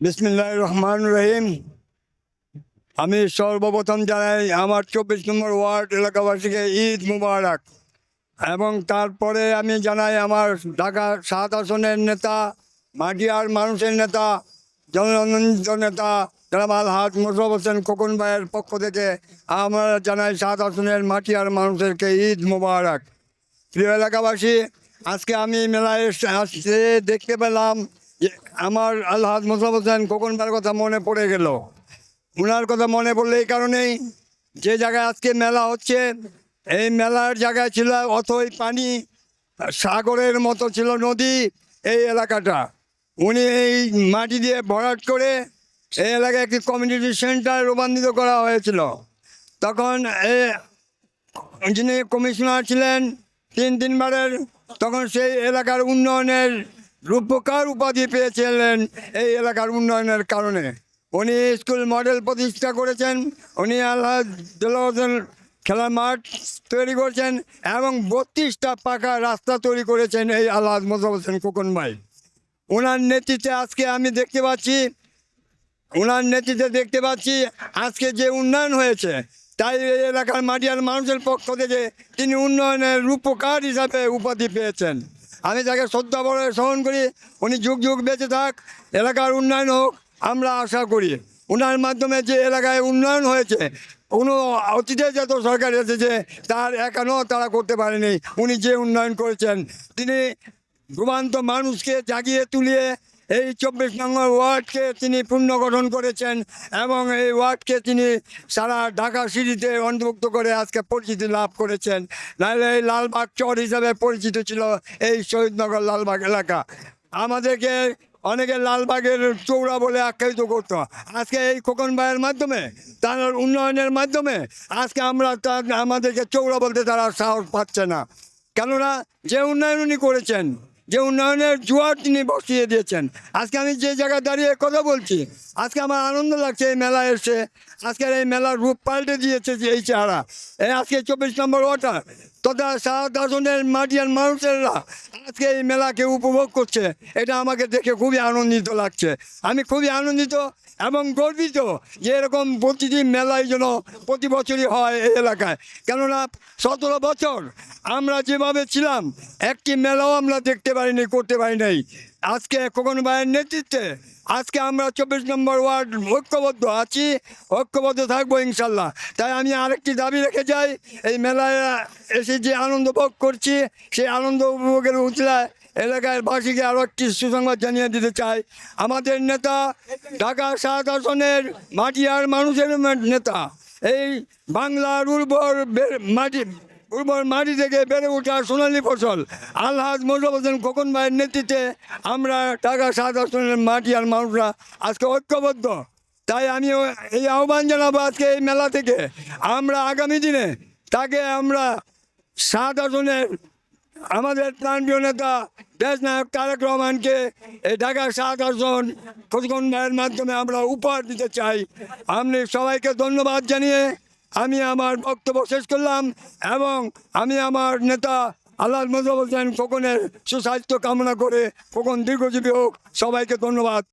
বিসমিল্লাহ রহমান রহিম। আমি সর্বপ্রথম জানাই আমার চব্বিশ নম্বর ওয়ার্ড এলাকাবাসীকে ঈদ মুবারক। এবং তারপরে আমি জানাই আমার ঢাকা সাত আসনের নেতা, মাটিয়ার মানুষের নেতা জননন্দিত নেতা জামাল আলহাজ মোশারফ হোসেন খোকন ভাইয়ের পক্ষ থেকে আমরা জানাই সাত আসনের মাটিয়ার মানুষেরকে ঈদ মুবারক। প্রিয় এলাকাবাসী, আজকে আমি মেলায় আসতে দেখতে পেলাম আমার আলহাজ মোশারফ হোসেন কথা মনে পড়ে গেল। ওনার কথা মনে পড়লে এই কারণেই যে জায়গায় আজকে মেলা হচ্ছে, এই মেলার জায়গায় ছিল অথই পানি, সাগরের মতো ছিল নদী এই এলাকাটা। উনি এই মাটি দিয়ে ভরাট করে এই এলাকায় একটি কমিউনিটি সেন্টার রূপান্তরিত করা হয়েছিল। তখন এ যিনি কমিশনার ছিলেন, তিন তিনবারের, তখন সেই এলাকার উন্নয়নের রূপকার উপাধি পেয়েছিলেন এই এলাকার উন্নয়নের কারণে। উনি স্কুল মডেল প্রতিষ্ঠা করেছেন, উনি আল্লাহ খেলার মাঠ তৈরি করেছেন এবং বত্রিশটা পাকা রাস্তা তৈরি করেছেন এই আল্লাহ মোজাফ হোসেন খোকন ভাই। ওনার নেতৃত্বে আজকে আমি দেখতে পাচ্ছি ওনার নেতৃত্বে দেখতে পাচ্ছি আজকে যে উন্নয়ন হয়েছে, তাই এই এলাকার মাটিয়ার মানুষের পক্ষ থেকে তিনি উন্নয়নের রূপকার হিসাবে উপাধি পেয়েছেন। আমি তাকে শ্রদ্ধা বড় স্মরণ করি, উনি যুগ যুগ বেঁচে থাক, এলাকার উন্নয়ন হোক, আমরা আশা করি। ওনার মাধ্যমে যে এলাকায় উন্নয়ন হয়েছে, কোনো অতীতে যত সরকার এসেছে, তার এখনও তারা করতে পারেনি। উনি যে উন্নয়ন করেছেন, তিনি ঘুমান্ত মানুষকে জাগিয়ে তুলিয়ে এই চব্বিশ নম্বর ওয়ার্ডকে তিনি পুনর্গঠন করেছেন এবং এই ওয়ার্ডকে তিনি সারা ঢাকা সিটিতে অন্তর্ভুক্ত করে আজকে পরিচিতি লাভ করেছেন। নাহলে এই লালবাগ চর হিসাবে পরিচিত ছিল এই শহীদনগর লালবাগ এলাকা। আমাদেরকে অনেকে লালবাগের চৌড়া বলে আখ্যায়িত করত। আজকে এই খোকন ভাইয়ের মাধ্যমে, তার উন্নয়নের মাধ্যমে আজকে আমরা তার আমাদেরকে চৌড়া বলতে তারা সাহস পাচ্ছে না। কেননা যে উন্নয়ন উনি করেছেন যে উন্নয়নের জোয়ার তিনি বসিয়ে দিয়েছেন। আজকে আমি যে জায়গায় দাঁড়িয়ে কথা বলছি, আজকে আমার আনন্দ লাগছে এই মেলায় এসে। আজকের এই মেলার রূপ পাল্টে দিয়েছে যে এই চেহারা। এই আজকে চব্বিশ নম্বর ওয়াটার। তথা আসনের মাটিয়ার মানুষেরা আজকে এই মেলাকে উপভোগ করছে। এটা আমাকে দেখে খুবই আনন্দিত লাগছে। আমি খুবই আনন্দিত এবং গর্বিত যে এরকম প্রতিটি মেলায় যেন প্রতি বছরই হয় এই এলাকায়। কেননা সতেরো বছর আমরা যেভাবে ছিলাম, একটি মেলাও আমরা দেখতে পারিনি, করতে পারি নাই। আজকে খোকন ভাইয়ের নেতৃত্বে? আজকে আমরা চব্বিশ নম্বর ওয়ার্ড ঐক্যবদ্ধ আছি, ঐক্যবদ্ধ থাকব ইনশাল্লাহ। তাই আমি আরেকটি দাবি রেখে যাই, এই মেলায় এসে যে আনন্দ ভোগ করছি, সেই আনন্দ উপভোগের উতলায় এলাকার বাসীকে আরও একটি সুসংবাদ জানিয়ে দিতে চাই। আমাদের নেতা, ঢাকা সাত আসনের মাটিয়ার মানুষের নেতা, এই বাংলার উর্বর মাটি উর্বর মাটি থেকে বেড়ে ওঠা সোনালী ফসল। আলহাজ হোসেন খোকন ভাইয়ের নেতৃত্বে আমরা ঢাকা সাত আসনের আর মানুষরা আজকে ঐক্যবদ্ধ। তাই আমি এই আহ্বান জানাব আজকে এই মেলা থেকে। আমরা আগামী দিনে তাকে আমরা সাত আসনের আমাদের প্রাণপ্রিয় নেতা, দেশ নায়ক তারেক রহমানকে এই ঢাকা সাত আসন ভাইয়ের মাধ্যমে আমরা উপহার দিতে চাই। আপনি সবাইকে ধন্যবাদ জানিয়ে আমি আমার বক্তব্য শেষ করলাম এবং আমি আমার নেতা আল্লাহ মজব হোসেন খোকনের সুস্বাস্থ্য কামনা করে খোকন দীর্ঘজীবী হোক, সবাইকে ধন্যবাদ।